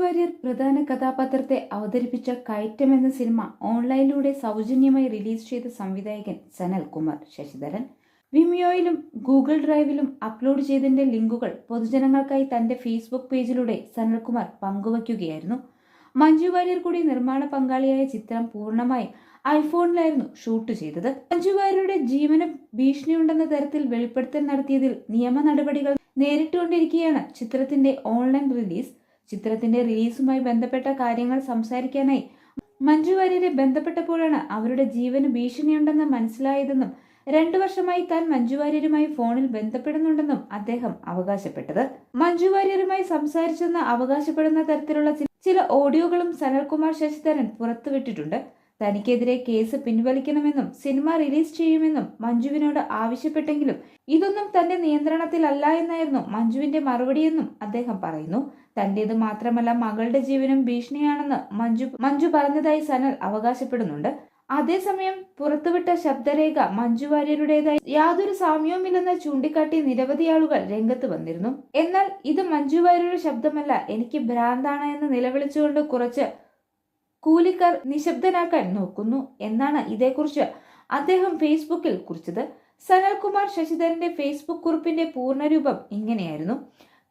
വാര്യർ പ്രധാന കഥാപാത്രത്തെ അവതരിപ്പിച്ച കയറ്റം എന്ന സിനിമ ഓൺലൈനിലൂടെ സൗജന്യമായി റിലീസ് ചെയ്ത സംവിധായകൻ സനൽ കുമാർ ശശിധരൻ. വിമിയോയിലും ഗൂഗിൾ ഡ്രൈവിലും അപ്ലോഡ് ചെയ്തതിന്റെ ലിങ്കുകൾ പൊതുജനങ്ങൾക്കായി തന്റെ ഫേസ്ബുക്ക് പേജിലൂടെ സനൽകുമാർ പങ്കുവയ്ക്കുകയായിരുന്നു. മഞ്ജു വാര്യർ കൂടി നിർമ്മാണ പങ്കാളിയായ ചിത്രം പൂർണമായും ഐഫോണിലായിരുന്നു ഷൂട്ട് ചെയ്തത്. മഞ്ജു വാര്യരുടെ ജീവന് ഭീഷണിയുണ്ടെന്ന തരത്തിൽ വെളിപ്പെടുത്തൽ നടത്തിയതിൽ നിയമ നടപടികൾ നേരിട്ടുകൊണ്ടിരിക്കുകയാണ് ചിത്രത്തിന്റെ ഓൺലൈൻ റിലീസ്. ചിത്രത്തിന്റെ റിലീസുമായി ബന്ധപ്പെട്ട കാര്യങ്ങൾ സംസാരിക്കാനായി മഞ്ജു വാര്യരെ ബന്ധപ്പെട്ടപ്പോഴാണ് അവരുടെ ജീവന് ഭീഷണിയുണ്ടെന്ന് മനസ്സിലായതെന്നും രണ്ടു വർഷമായി താൻ മഞ്ജു വാര്യരുമായി ഫോണിൽ ബന്ധപ്പെടുന്നുണ്ടെന്നും അദ്ദേഹം അവകാശപ്പെട്ടത്. മഞ്ജു വാര്യരുമായി സംസാരിച്ചെന്ന് അവകാശപ്പെടുന്ന തരത്തിലുള്ള ചില ഓഡിയോകളും സനൽകുമാർ ശശിധരൻ പുറത്തുവിട്ടിട്ടുണ്ട്. തനിക്കെതിരെ കേസ് പിൻവലിക്കണമെന്നും സിനിമ റിലീസ് ചെയ്യുമെന്നും മഞ്ജുവിനോട് ആവശ്യപ്പെട്ടെങ്കിലും ഇതൊന്നും തന്റെ നിയന്ത്രണത്തിലല്ല എന്നായിരുന്നു മഞ്ജുവിന്റെ മറുപടിയെന്നും അദ്ദേഹം പറയുന്നു. തന്റേത് മാത്രമല്ല മകളുടെ ജീവനും ഭീഷണിയാണെന്ന് മഞ്ജു മഞ്ജു പറഞ്ഞതായി സനൽ അവകാശപ്പെടുന്നുണ്ട്. അതേസമയം പുറത്തുവിട്ട ശബ്ദരേഖ മഞ്ജു വാര്യരുടേതായി യാതൊരു സാമ്യവുമില്ലെന്ന് ചൂണ്ടിക്കാട്ടി നിരവധി ആളുകൾ രംഗത്ത് വന്നിരുന്നു. എന്നാൽ ഇത് മഞ്ജു വാര്യരുടെ ശബ്ദമല്ല എനിക്ക് ഭ്രാന്താണ് എന്ന് നിലവിളിച്ചുകൊണ്ട് കുറച്ച് കൂലിക്കാർ നിശബ്ദനാക്കാൻ നോക്കുന്നു എന്നാണ് ഇതേക്കുറിച്ച് അദ്ദേഹം ഫേസ്ബുക്കിൽ കുറിച്ചത്. സനൽകുമാർ ശശിധരന്റെ ഫേസ്ബുക്ക് കുറിപ്പിന്റെ പൂർണരൂപം ഇങ്ങനെയായിരുന്നു.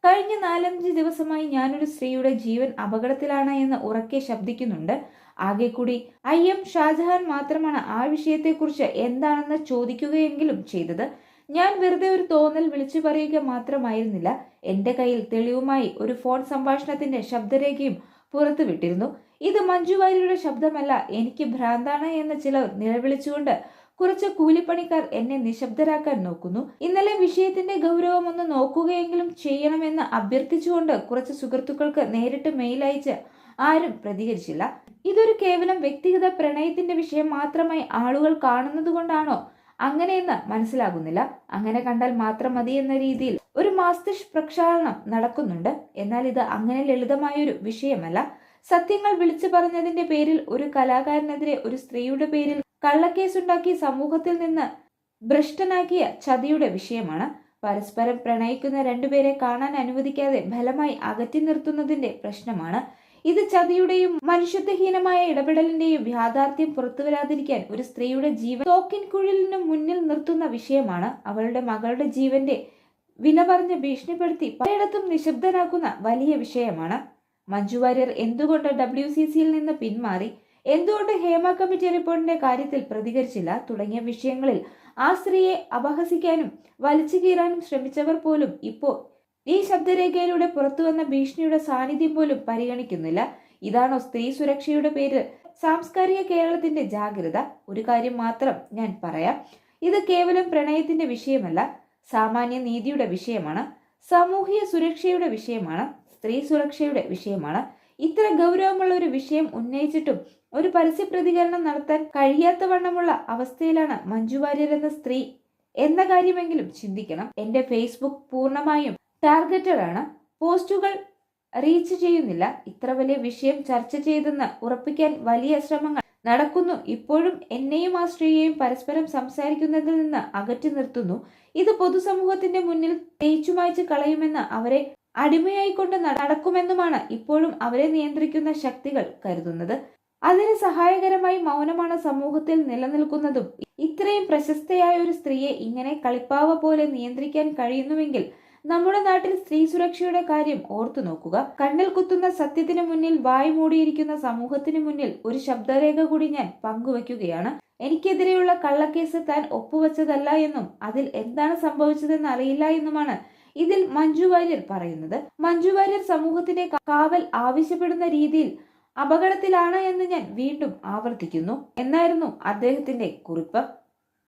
കഴിഞ്ഞ നാലഞ്ച് ദിവസമായി ഞാനൊരു സ്ത്രീയുടെ ജീവൻ അപകടത്തിലാണ് എന്ന് ഉറക്കെ ശബ്ദിക്കുന്നുണ്ട്. ആകെ കൂടി ഐ എം ഷാജഹാൻ മാത്രമാണ് ആ വിഷയത്തെക്കുറിച്ച് എന്താണെന്ന് ചോദിക്കുകയെങ്കിലും ചെയ്തത്. ഞാൻ വെറുതെ ഒരു തോന്നൽ വിളിച്ചു പറയുക മാത്രമായിരുന്നില്ല. എന്റെ കയ്യിൽ തെളിവുമായി ഒരു ഫോൺ സംഭാഷണത്തിന്റെ ശബ്ദരേഖയും പുറത്തുവിട്ടിരുന്നു. ഇത് മഞ്ജു വാര്യരുടെ ശബ്ദമല്ല എനിക്ക് ഭ്രാന്താണ് എന്ന് ചിലർ നിലവിളിച്ചുകൊണ്ട് കുറച്ച് കൂലിപ്പണിക്കാർ എന്നെ നിശബ്ദരാക്കാൻ നോക്കുന്നു. ഇന്നലെ വിഷയത്തിന്റെ ഗൗരവം ഒന്ന് നോക്കുകയെങ്കിലും ചെയ്യണമെന്ന് അഭ്യർത്ഥിച്ചുകൊണ്ട് കുറച്ച് സുഹൃത്തുക്കൾക്ക് നേരിട്ട് മെയിൽ അയച്ച് ആരും പ്രതികരിച്ചില്ല. ഇതൊരു കേവലം വ്യക്തിഗത പ്രണയത്തിന്റെ വിഷയം മാത്രമായി ആളുകൾ കാണുന്നത് കൊണ്ടാണോ? അങ്ങനെയെന്ന് മനസ്സിലാകുന്നില്ല. അങ്ങനെ കണ്ടാൽ മാത്രം മതി എന്ന രീതിയിൽ ഒരു മസ്തിഷ്ക പ്രക്ഷാളനം നടക്കുന്നുണ്ട്. എന്നാൽ ഇത് അങ്ങനെ ലളിതമായൊരു വിഷയമല്ല. സത്യങ്ങൾ വിളിച്ചു പറഞ്ഞതിന്റെ പേരിൽ ഒരു കലാകാരനെതിരെ ഒരു സ്ത്രീയുടെ പേരിൽ കള്ളക്കേസുണ്ടാക്കി സമൂഹത്തിൽ നിന്ന് ഭ്രഷ്ടനാക്കിയ ചതിയുടെ വിഷയമാണ്. പരസ്പരം പ്രണയിക്കുന്ന രണ്ടുപേരെ കാണാൻ അനുവദിക്കാതെ ഫലമായി അകറ്റി നിർത്തുന്നതിന്റെ പ്രശ്നമാണ്. ഇത് ചതിയുടെയും മനുഷ്യത്വഹീനമായ ഇടപെടലിന്റെയും യാഥാർത്ഥ്യം പുറത്തുവരാതിരിക്കാൻ ഒരു സ്ത്രീയുടെ ജീവൻ തോക്കിൻ കുഴലിന് മുന്നിൽ നിർത്തുന്ന വിഷയമാണ്. അവളുടെ മകളുടെ ജീവന്റെ വില പറഞ്ഞ് ഭീഷണിപ്പെടുത്തി പലയിടത്തും നിശബ്ദനാക്കുന്ന വലിയ വിഷയമാണ്. മഞ്ജു വാര്യർ എന്തുകൊണ്ട് ഡബ്ല്യു സി സിയിൽ നിന്ന് പിന്മാറി? എന്തുകൊണ്ട് ഹേമ കമ്മിറ്റി റിപ്പോർട്ടിന്റെ കാര്യത്തിൽ പ്രതികരിച്ചില്ല? തുടങ്ങിയ വിഷയങ്ങളിൽ ആ സ്ത്രീയെ അപഹസിക്കാനും വലിച്ചു കീറാനും ശ്രമിച്ചവർ പോലും ഇപ്പോൾ ഈ ശബ്ദരേഖയിലൂടെ പുറത്തുവന്ന ഭീഷണിയുടെ സാന്നിധ്യം പോലും പരിഗണിക്കുന്നില്ല. ഇതാണോ സ്ത്രീ സുരക്ഷയുടെ പേര് സാംസ്കാരിക കേരളത്തിന്റെ ജാഗ്രത? ഒരു കാര്യം മാത്രം ഞാൻ പറയാം. ഇത് കേവലം പ്രണയത്തിന്റെ വിഷയമല്ല സാമാന്യ നീതിയുടെ വിഷയമാണ് സാമൂഹിക സുരക്ഷയുടെ വിഷയമാണ്. സ്ത്രീ സുരക്ഷയുടെ വിഷയമാണ്. ഇത്ര ഗൗരവമുള്ള ഒരു വിഷയം ഉന്നയിച്ചിട്ടും ഒരു പരസ്യ പ്രതികരണം നടത്താൻ കഴിയാത്ത വണ്ണമുള്ള അവസ്ഥയിലാണ് മഞ്ജു വാര്യർ എന്ന സ്ത്രീ. എന്ന കാര്യമെങ്കിലും ചിന്തിക്കണം. എന്റെ ഫേസ്ബുക്ക് പൂർണമായും ടാർഗറ്റഡ് ആണ് പോസ്റ്റുകൾ റീച്ച് ചെയ്യുന്നില്ല. ഇത്ര വലിയ വിഷയം ചർച്ച ചെയ്തെന്ന് ഉറപ്പിക്കാൻ വലിയ ശ്രമങ്ങൾ നടക്കുന്നു. ഇപ്പോഴും എന്നെയും ആ സ്ത്രീയെയും പരസ്പരം സംസാരിക്കുന്നതിൽ നിന്ന് അകറ്റി നിർത്തുന്നു. ഇത് പൊതുസമൂഹത്തിന്റെ മുന്നിൽ തേച്ചുമായ്ച്ച് കളയുമെന്ന് അവരെ അടിമയായിക്കൊണ്ട് നടക്കുമെന്നുമാണ് ഇപ്പോഴും അവരെ നിയന്ത്രിക്കുന്ന ശക്തികൾ കരുതുന്നത്. അതിന് സഹായകരമായി മൗനമാണ് സമൂഹത്തിൽ നിലനിൽക്കുന്നതും. ഇത്രയും പ്രശസ്തയായ ഒരു സ്ത്രീയെ ഇങ്ങനെ കളിപ്പാവ പോലെ നിയന്ത്രിക്കാൻ കഴിയുന്നുവെങ്കിൽ നമ്മുടെ നാട്ടിൽ സ്ത്രീ സുരക്ഷയുടെ കാര്യം ഓർത്തു നോക്കുക. കണ്ണിൽ കുത്തുന്ന സത്യത്തിന് മുന്നിൽ വായി മൂടിയിരിക്കുന്ന സമൂഹത്തിന് മുന്നിൽ ഒരു ശബ്ദരേഖ കൂടി ഞാൻ പങ്കുവയ്ക്കുകയാണ്. എനിക്കെതിരെയുള്ള കള്ളക്കേസ് താൻ ഒപ്പുവച്ചതല്ല എന്നും അതിൽ എന്താണ് സംഭവിച്ചതെന്ന് അറിയില്ല എന്നുമാണ് ഇതിൽ മഞ്ജു വാര്യർ പറയുന്നത് മഞ്ജു വാര്യർ സമൂഹത്തിന്റെ കാവൽ ആവശ്യപ്പെടുന്ന രീതിയിൽ അപകടത്തിലാണ് എന്ന് ഞാൻ വീണ്ടും ആവർത്തിക്കുന്നു എന്നായിരുന്നു അദ്ദേഹത്തിന്റെ കുറിപ്പ്.